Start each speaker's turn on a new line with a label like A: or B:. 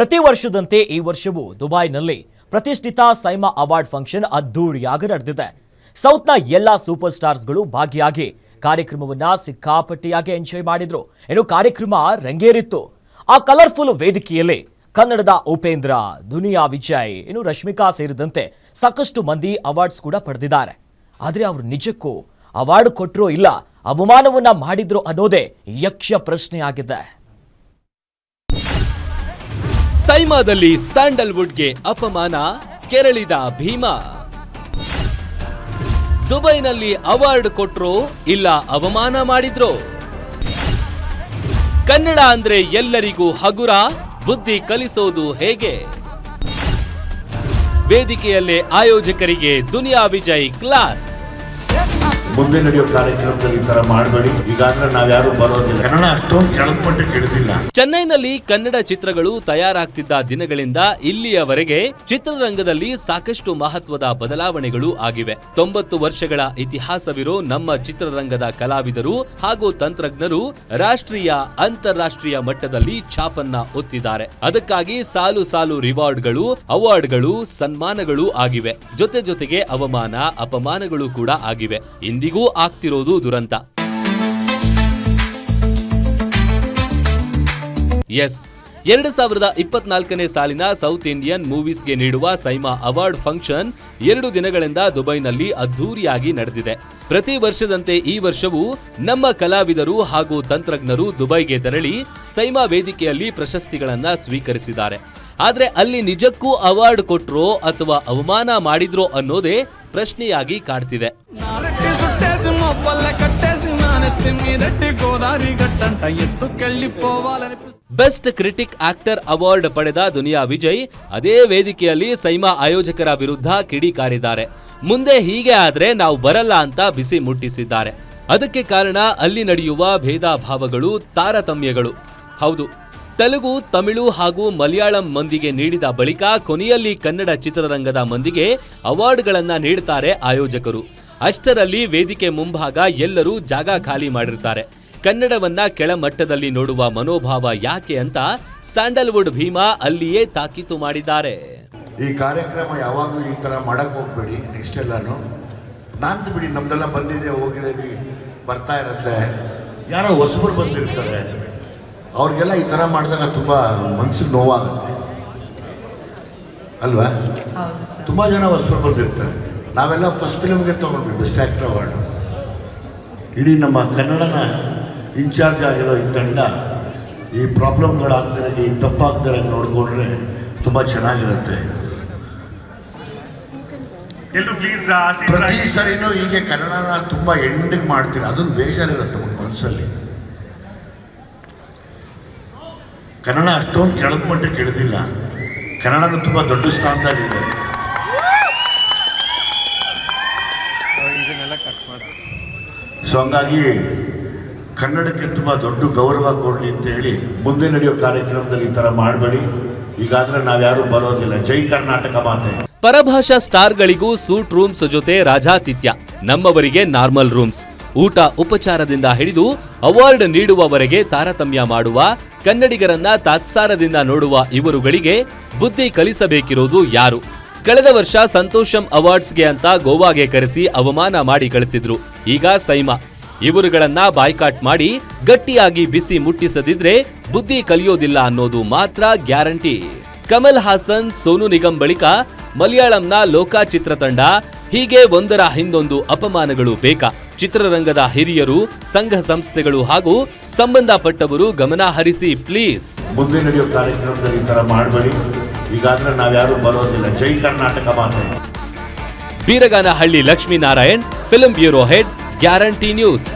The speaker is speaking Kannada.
A: ಪ್ರತಿ ವರ್ಷದಂತೆ ಈ ವರ್ಷವೂ ದುಬೈನಲ್ಲಿ ಪ್ರತಿಷ್ಠಿತ ಸೈಮಾ ಅವಾರ್ಡ್ ಫಂಕ್ಷನ್ ಅದ್ದೂರಿಯಾಗಿ ನಡೆದಿದೆ. ಸೌತ್ನ ಎಲ್ಲ ಸೂಪರ್ ಸ್ಟಾರ್ಸ್ಗಳು ಭಾಗಿಯಾಗಿ ಕಾರ್ಯಕ್ರಮವನ್ನ ಸಿಕ್ಕಾಪಟ್ಟಿಯಾಗಿ ಎಂಜಾಯ್ ಮಾಡಿದ್ರು. ಏನು ಕಾರ್ಯಕ್ರಮ ರಂಗೇರಿತ್ತು. ಆ ಕಲರ್ಫುಲ್ ವೇದಿಕೆಯಲ್ಲಿ ಕನ್ನಡದ ಉಪೇಂದ್ರ, ದುನಿಯಾ ವಿಜಯ್, ಇನ್ನು ರಶ್ಮಿಕಾ ಸೇರಿದಂತೆ ಸಾಕಷ್ಟು ಮಂದಿ ಅವಾರ್ಡ್ಸ್ ಕೂಡ ಪಡೆದಿದ್ದಾರೆ. ಆದರೆ ಅವರು ನಿಜಕ್ಕೂ ಅವಾರ್ಡ್ ಕೊಟ್ಟರೋ ಇಲ್ಲ, ಅವಮಾನವನ್ನ ಮಾಡಿದ್ರು ಅನ್ನೋದೇ ಯಕ್ಷ ಪ್ರಶ್ನೆಯಾಗಿದೆ.
B: ಸೈಮಾದಲ್ಲಿ ಸ್ಯಾಂಡಲ್ವುಡ್ಗೆ ಅಪಮಾನ, ಕೆರಳಿದ ಭೀಮಾ. ದುಬೈನಲ್ಲಿ ಅವಾರ್ಡ್ ಕೊಟ್ರೋ ಇಲ್ಲ ಅವಮಾನ ಮಾಡಿದ್ರೋ? ಕನ್ನಡ ಅಂದ್ರೆ ಎಲ್ಲರಿಗೂ ಹಗುರ, ಬುದ್ಧಿ ಕಲಿಸೋದು ಹೇಗೆ? ವೇದಿಕೆಯಲ್ಲೇ ಆಯೋಜಕರಿಗೆ ದುನಿಯಾ ವಿಜಯ್ ಕ್ಲಾಸ್.
C: ಮುಂದೆ ನಡೆಯೋ ಕಾರ್ಯಕ್ರಮದಲ್ಲಿ ಈ ತರ ಮಾಡಬೇಡಿ. ಈಗಾಗಲೇ ನಾವ್ಯಾರು ಬರೋದಿಲ್ಲ. ಕನ್ನಡ ಅಷ್ಟೊಂದು ಕೆಳಪಟ್ಟು ಕೇಳಿದಿಲ್ಲ.
B: ಚೆನ್ನೈನಲ್ಲಿ ಕನ್ನಡ ಚಿತ್ರಗಳು ತಯಾರಾಗ್ತಿದ್ದ ದಿನಗಳಿಂದ ಇಲ್ಲಿಯವರೆಗೆ ಚಿತ್ರರಂಗದಲ್ಲಿ ಸಾಕಷ್ಟು ಮಹತ್ವದ ಬದಲಾವಣೆಗಳು ಆಗಿವೆ. ತೊಂಬತ್ತು ವರ್ಷಗಳ ಇತಿಹಾಸವಿರೋ ನಮ್ಮ ಚಿತ್ರರಂಗದ ಕಲಾವಿದರು ಹಾಗೂ ತಂತ್ರಜ್ಞರು ರಾಷ್ಟ್ರೀಯ ಅಂತಾರಾಷ್ಟ್ರೀಯ ಮಟ್ಟದಲ್ಲಿ ಛಾಪನ್ನ ಒತ್ತಿದ್ದಾರೆ ಅದಕ್ಕಾಗಿ ಸಾಲು ಸಾಲು ರಿವಾರ್ಡ್ಗಳು ಅವಾರ್ಡ್ಗಳು ಸನ್ಮಾನಗಳು ಆಗಿವೆ. ಜೊತೆ ಜೊತೆಗೆ ಅವಮಾನ ಅಪಮಾನಗಳು ಕೂಡ ಆಗಿವೆ. ಇಂದಿಗೂ ಆಗ್ತಿರೋದು ದುರಂತ. ಎಸ್, ಎರಡು ಸಾವಿರದ ಇಪ್ಪತ್ನಾಲ್ಕನೇ ಸಾಲಿನ ಸೌತ್ ಇಂಡಿಯನ್ ಮೂವೀಸ್ಗೆ ನೀಡುವ ಸೈಮಾ ಅವಾರ್ಡ್ ಫಂಕ್ಷನ್ ಎರಡು ದಿನಗಳಿಂದ ದುಬೈನಲ್ಲಿ ಅದ್ಧೂರಿಯಾಗಿ ನಡೆದಿದೆ. ಪ್ರತಿ ವರ್ಷದಂತೆ ಈ ವರ್ಷವೂ ನಮ್ಮ ಕಲಾವಿದರು ಹಾಗೂ ತಂತ್ರಜ್ಞರು ದುಬೈಗೆ ತೆರಳಿ ಸೈಮಾ ವೇದಿಕೆಯಲ್ಲಿ ಪ್ರಶಸ್ತಿಗಳನ್ನ ಸ್ವೀಕರಿಸಿದ್ದಾರೆ. ಆದರೆ ಅಲ್ಲಿ ನಿಜಕ್ಕೂ ಅವಾರ್ಡ್ ಕೊಟ್ರೋ ಅಥವಾ ಅವಮಾನ ಮಾಡಿದ್ರೋ ಅನ್ನೋದೇ ಪ್ರಶ್ನೆಯಾಗಿ ಕಾಡ್ತಿದೆ.
D: చుట్టేసి మొబ్బల్లె కట్టేసి నానెత్తి మీదట్టి Godavari గట్టంట ఎత్తుకెళ్ళిపోవాలనిపిస్తుంది
B: best critic actor award ಪಡೆದ ದುನಿಯಾ ವಿಜಯ್ ಅದೇ ವೇದಿಕೆಯಲ್ಲಿ ಸೈಮಾ ಆಯೋಜಕರ ವಿರುದ್ಧ ಕಿಡಿಕಾರಿದ್ದಾರೆ ಮುಂದೆ ಹೀಗೆ ಆದ್ರೆ ನಾವು ಬರಲ್ಲ ಅಂತ ಬಿಸಿ ಮುಟ್ಟಿಸಿದ್ದಾರೆ ಅದಕ್ಕೆ ಕಾರಣ ಅಲ್ಲಿ ನಡೆಯುವ ಭೇದ ಭಾವಗಳು ತಾರತಮ್ಯಗಳು ಹೌದು ತೆಲುಗು ತಮಿಳು ಹಾಗೂ ಮಲಯಾಳಂ ಮಂದಿಗೆ ನೀಡಿದ ಬಳಿಕ ಕೊನೆಯಲ್ಲಿ ಕನ್ನಡ ಚಿತ್ರರಂಗದ ಮಂದಿಗೆ ಅವಾರ್ಡ್ಗಳನ್ನ ನೀಡ್ತಾರೆ ಆಯೋಜಕರು ಅಷ್ಟರಲ್ಲಿ ವೇದಿಕೆ ಮುಂಭಾಗ ಎಲ್ಲರೂ ಜಾಗ ಖಾಲಿ ಮಾಡಿರ್ತಾರೆ. ಕನ್ನಡವನ್ನ ಕೆಳಮಟ್ಟದಲ್ಲಿ ನೋಡುವ ಮನೋಭಾವ ಯಾಕೆ ಅಂತ ಸ್ಯಾಂಡಲ್ವುಡ್ ಭೀಮಾ ಅಲ್ಲಿಯೇ ತಾಕೀತು ಮಾಡಿದ್ದಾರೆ.
C: ಈ ಕಾರ್ಯಕ್ರಮ ಯಾವಾಗಲೂ ಈ ತರ ಮಾಡಕ್ ಹೋಗ್ಬೇಡಿ ನೆಕ್ಸ್ಟ್ ಎಲ್ಲಾನು. ನಾನು ಬಿಡಿ ನಮ್ದೆಲ್ಲ ಬಂದಿದೆ ಹೋಗಿದೆ ಬರ್ತಾ ಇರತ್ತೆ. ಯಾರೋ ಹೊಸಬರು ಬಂದಿರ್ತಾರೆ. ಅವ್ರಿಗೆಲ್ಲ ಈ ತರ ಮಾಡಿದಾಗ ತುಂಬಾ ಮನ್ಸಿಗೆ ನೋವಾಗುತ್ತೆ. ಅಲ್ವಾ? ತುಂಬಾ ಜನ ಹೊಸಬರು ಬಂದಿರ್ತಾರೆ. ನಾವೆಲ್ಲ ಫಸ್ಟ್ ಫಿಲಮ್ಗೆ ತೊಗೊಂಡ್ವಿ ಬೆಸ್ಟ್ ಆ್ಯಕ್ಟರ್ ಅವಾರ್ಡ್ ಇಡೀ ನಮ್ಮ ಕನ್ನಡನ ಇನ್ಚಾರ್ಜ್ ಆಗಿರೋ ಈ ತಂಡ ಈ ಪ್ರಾಬ್ಲಮ್ಗಳಾಗ್ದಿರಂಗೆ ಈ ತಪ್ಪಾಗ್ದಿರಂಗೆ ನೋಡಿಕೊಂಡ್ರೆ ತುಂಬ ಚೆನ್ನಾಗಿರುತ್ತೆ. ಪ್ರತಿ ಸರಿನೂ ಹೀಗೆ ಕನ್ನಡನ ತುಂಬ ಎಂಡಿಗೆ ಮಾಡ್ತೀರ? ಅದೊಂದು ಬೇಜಾರಿರುತ್ತೆ ಒಂದು ಮನಸ್ಸಲ್ಲಿ ಕನ್ನಡ ಅಷ್ಟೊಂದು ಕೆಳದ ಮಟ್ಟಕ್ಕೆ ಇಳಿದಿಲ್ಲ ಕನ್ನಡನ ತುಂಬ ದೊಡ್ಡ ಸ್ಥಾನದಲ್ಲಿದೆ. ಸೊ ಹಂಗಾಗಿ ಕನ್ನಡಕ್ಕೆ ತುಂಬ ದೊಡ್ಡ ಗೌರವ ಕೊಡಲಿ ಅಂತ ಹೇಳಿ ಮುಂದೆ ನಡೆಯೋ ಕಾರ್ಯಕ್ರಮದಲ್ಲಿ ಈ ಥರ ಮಾಡಬೇಡಿ. ಈಗಾದರೆ ನಾವ್ಯಾರು ಬರೋದಿಲ್ಲ. ಜೈ ಕರ್ನಾಟಕ ಮಾತೆ.
B: ಪರಭಾಷಾ ಸ್ಟಾರ್ಗಳಿಗೂ ಸೂಟ್ ರೂಮ್ಸ್ ಜೊತೆ ರಾಜಾತಿಥ್ಯ. ನಮ್ಮವರಿಗೆ ನಾರ್ಮಲ್ ರೂಮ್ಸ್. ಊಟ ಉಪಚಾರದಿಂದ ಹಿಡಿದು ಅವಾರ್ಡ್ ನೀಡುವವರೆಗೆ ತಾರತಮ್ಯ ಮಾಡುವ ಕನ್ನಡಿಗರನ್ನ ತಾತ್ಸಾರದಿಂದ ನೋಡುವ ಇವರುಗಳಿಗೆ ಬುದ್ಧಿ ಕಲಿಸಬೇಕಿರೋದು ಯಾರು? ಕಳೆದ ವರ್ಷ ಸಂತೋಷಂ ಅವಾರ್ಡ್ಸ್ಗೆ ಅಂತ ಗೋವಾಗೆ ಕರೆಸಿ ಅವಮಾನ ಮಾಡಿ ಕಳಿಸಿದ್ರು. ಈಗ ಸೈಮಾ. ಇವರುಗಳನ್ನ ಬಾಯ್ಕಾಟ್ ಮಾಡಿ ಗಟ್ಟಿಯಾಗಿ ಬಿಸಿ ಮುಟ್ಟಿಸದಿದ್ರೆ ಬುದ್ಧಿ ಕಲಿಯೋದಿಲ್ಲ ಅನ್ನೋದು ಮಾತ್ರ ಗ್ಯಾರಂಟಿ. ಕಮಲ್ ಹಾಸನ್, ಸೋನು ನಿಗಮ್ ಬಳಿಕ ಮಲಯಾಳಂನ ಲೋಕಾ ಚಿತ್ರತಂಡ ಹೀಗೆ ಒಂದರ ಹಿಂದೊಂದು ಅಪಮಾನಗಳು ಬೇಕಾ. ಚಿತ್ರರಂಗದ ಹಿರಿಯರು, ಸಂಘ ಸಂಸ್ಥೆಗಳು ಹಾಗೂ ಸಂಬಂಧಪಟ್ಟವರು ಗಮನ ಹರಿಸಿ ಪ್ಲೀಸ್.
C: ಮುಂದೆ ನಡೆಯೋ ಕಾರ್ಯಕ್ರಮದಲ್ಲಿ ಮಾಡಬೇಡಿ. ಈಗಾಗಲೇ ನಾವ್ಯಾರು ಬರೋದಿಲ್ಲ. ಜೈ ಕರ್ನಾಟಕ ಮಾತೆ.
B: Beeraganahalli Lakshminarayan film bureau head guarantee news.